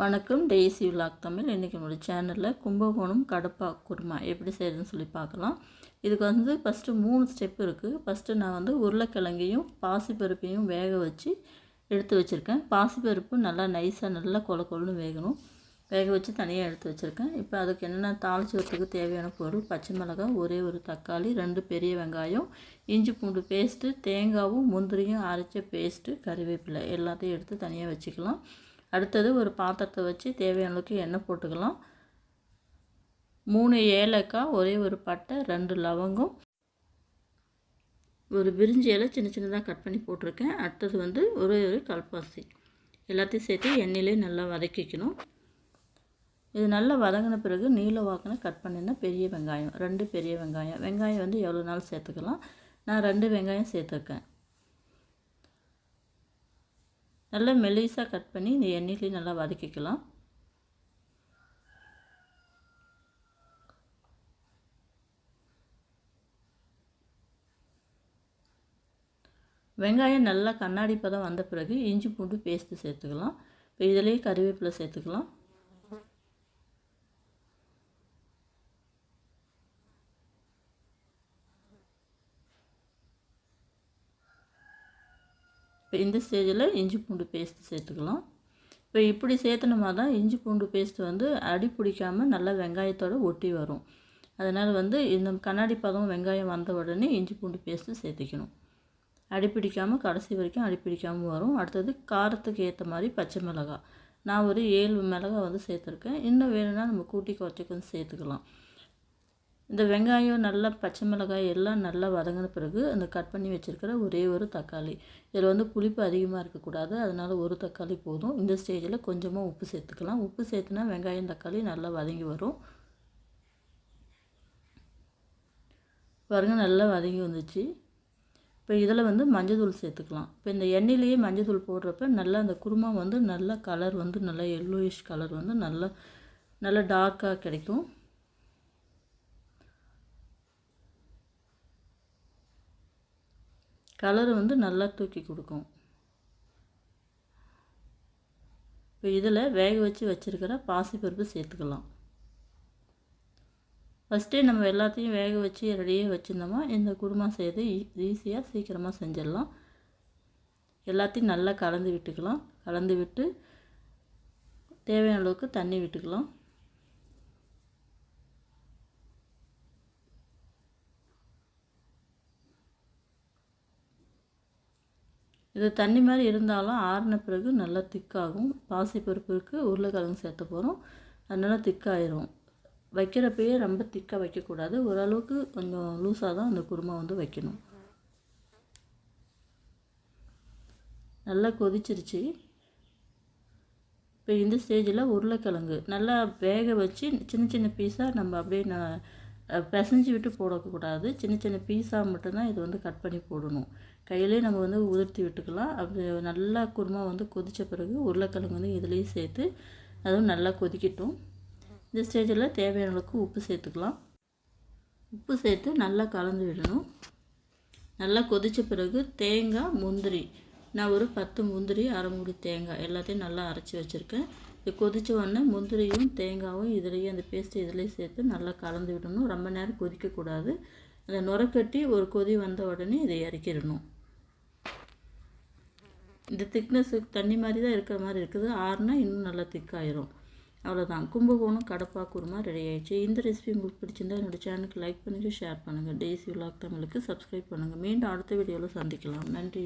வணக்கம். Daisy vlog Tamil. இன்றைக்கி நம்மளுடைய சேனலில் கும்பகோணம் கடப்பா குருமா எப்படி செய்கிறதுன்னு சொல்லி பார்க்கலாம். இதுக்கு வந்து ஃபஸ்ட்டு மூணு ஸ்டெப் இருக்குது ஃபஸ்ட்டு நான் வந்து உருளைக்கிழங்கையும் பாசிப்பருப்பையும் வேக வச்சு எடுத்து வச்சுருக்கேன். பாசிப்பருப்பு நல்லா நைஸாக நல்லா கொல கொலன்னு வேகணும். வேக வச்சு தனியாக எடுத்து வச்சுருக்கேன். இப்போ அதுக்கு என்னென்ன தாளிச்சோத்துக்கு தேவையான பொருள்? பச்சை மிளகாய் ஒரே ஒரு தக்காளி ரெண்டு பெரிய வெங்காயம் இஞ்சி பூண்டு பேஸ்ட்டு தேங்காவும் முந்திரியும் அரைச்ச பேஸ்ட்டு கறிவேப்பிலை எல்லாத்தையும் எடுத்து தனியாக வச்சுக்கலாம். அடுத்தது ஒரு பாத்திரத்தை வச்சு தேவையான அளவுக்கு எண்ணெய் போட்டுக்கலாம். மூணு ஏலக்காய் ஒரே ஒரு பட்டை ரெண்டு லவங்கம். ஒரு பிரிஞ்சி இலை சின்ன சின்னதாக கட் பண்ணி போட்டிருக்கேன். அடுத்தது வந்து ஒரே ஒரு கல்பாசி. எல்லாத்தையும் சேர்த்து எண்ணெயிலே நல்லா வதக்கிக்கணும் இது நல்லா வதங்கின பிறகு நீல வாக்கின கட் பண்ணினா பெரிய வெங்காயம் ரெண்டு பெரிய வெங்காயம். வெங்காயம் வந்து எவ்வளோ நாள் சேர்த்துக்கலாம்? நான் ரெண்டு வெங்காயம் சேர்த்துருக்கேன். நல்லா மெலிசாக கட் பண்ணி இந்த எண்ணெயிலையும் நல்லா வதக்கிக்கலாம். வெங்காயம் நல்லா கண்ணாடி பதம் வந்த பிறகு இஞ்சி பூண்டு பேஸ்ட்டு சேர்த்துக்கலாம். இப்போ இதிலேயே கருவேப்பிலை சேர்த்துக்கலாம். இப்போ இந்த ஸ்டேஜில் இஞ்சி பூண்டு பேஸ்ட்டு சேர்த்துக்கலாம். இப்போ இப்படி சேர்த்தனமாக தான் இஞ்சி பூண்டு பேஸ்ட்டு வந்து அடி பிடிக்காமல் நல்லா வெங்காயத்தோடு ஒட்டி வரும். அதனால் வந்து இந்த கண்ணாடி பதம் வெங்காயம் வந்த உடனே இஞ்சி பூண்டு பேஸ்ட்டு அடி பிடிக்காமல் கடைசி வரைக்கும் அடி பிடிக்காமல் வரும். அடுத்தது காரத்துக்கு ஏற்ற மாதிரி பச்சை மிளகாய். நான் ஒரு ஏழு மிளகாய் வந்து சேர்த்துருக்கேன். இன்னும் வேணும்னா நம்ம கூட்டி குறைச்சி கொஞ்சம் சேர்த்துக்கலாம். இந்த வெங்காயம் நல்லா பச்சை மிளகாய் எல்லாம் நல்லா வதங்கின பிறகு அந்த கட் பண்ணி வச்சுருக்கிற ஒரே ஒரு தக்காளி. இதில் வந்து புளிப்பு அதிகமாக இருக்கக்கூடாது. அதனால் ஒரு தக்காளி போதும். இந்த ஸ்டேஜில் கொஞ்சமாக உப்பு சேர்த்துக்கலாம். உப்பு சேர்த்துனா வெங்காயம் தக்காளி நல்லா வதங்கி வரும். பாருங்க நல்லா வதங்கி வந்துச்சு. இப்போ இதில் வந்து மஞ்சள்தூள் சேர்த்துக்கலாம். இப்போ இந்த எண்ணெயிலேயே மஞ்சள்தூள் போடுறப்ப நல்லா அந்த குருமா வந்து நல்லா கலர் வந்து நல்லா எல்லோயிஷ் கலர் வந்து நல்லா நல்லா டார்க்காக கிடைக்கும். கலரை வந்து நல்லா தூக்கி கொடுக்கும். இப்போ இதில் வேக வச்சு வச்சுருக்கிற பாசிப்பருப்பு சேர்த்துக்கலாம். ஃபஸ்ட்டே நம்ம எல்லாத்தையும் வேக வச்சு ரெடியாக வச்சுருந்தோமா இந்த குருமா செய்து ஈஸியாக சீக்கிரமாக செஞ்சிடலாம். எல்லாத்தையும் நல்லா கலந்து விட்டுக்கலாம். கலந்து விட்டு தேவையான அளவுக்கு தண்ணி விட்டுக்கலாம். இது தண்ணி மாதிரி இருந்தாலும் ஆறின பிறகு நல்லா திக்காகும். பாசிப்பருப்புக்கு உருளைக்கிழங்கு சேர்த்த போகிறோம் அதனால் திக்காயிரும். வைக்கிறப்பயே ரொம்ப திக்காக வைக்கக்கூடாது. ஓரளவுக்கு கொஞ்சம் லூஸாக தான் அந்த குருமா வந்து வைக்கணும். நல்லா கொதிச்சிருச்சு. இப்போ இந்த ஸ்டேஜில் உருளைக்கிழங்கு நல்லா வேக வச்சு சின்ன சின்ன பீஸாக நம்ம அப்படியே நான் பிசைஞ்சு விட்டு போடக்கூடாது சின்ன சின்ன பீஸாக மட்டும்தான் இது வந்து கட் பண்ணி போடணும். கையிலே நம்ம வந்து உதிர்த்தி விட்டுக்கலாம். அப்படி நல்லா குருமா வந்து கொதித்த பிறகு உருளைக்கிழங்கு வந்து இதுலேயும் சேர்த்து அதுவும் நல்லா கொதிக்கட்டும். இந்த ஸ்டேஜில் தேவையான அளவுக்கு உப்பு சேர்த்துக்கலாம். உப்பு சேர்த்து நல்லா கலந்து விடணும். நல்லா கொதித்த பிறகு தேங்காய் முந்திரி. நான் ஒரு பத்து முந்திரி அரை மூடி தேங்காய் எல்லாத்தையும் நல்லா அரைச்சி வச்சுருக்கேன். இது கொதித்த உடனே முந்திரியும் தேங்காயும் இதுலேயும் அந்த பேஸ்ட்டு இதுலேயும் சேர்த்து நல்லா கலந்து விடணும். ரொம்ப நேரம் கொதிக்கக்கூடாது. அதை நுரக்கட்டி ஒரு கொதி வந்த உடனே இதை இறக்கிடணும். இந்த திக்னஸ் தண்ணி மாதிரி தான் இருக்கிற மாதிரி இருக்குது. ஆறுனா இன்னும் நல்லா திக்காயிரும் அவ்வளோதான் கும்பகோணம் கடப்பா குருமா ரெடி ஆயிடுச்சு. இந்த ரெசிபி உங்களுக்கு பிடிச்சிருந்தா என்னோடய சேனலுக்கு லைக் பண்ணுங்கள் ஷேர் பண்ணுங்கள் டேசி விலாக் தமிழுக்கு சப்ஸ்கிரைப் பண்ணுங்கள் மீண்டும் அடுத்த வீடியோவில் சந்திக்கலாம். நன்றி.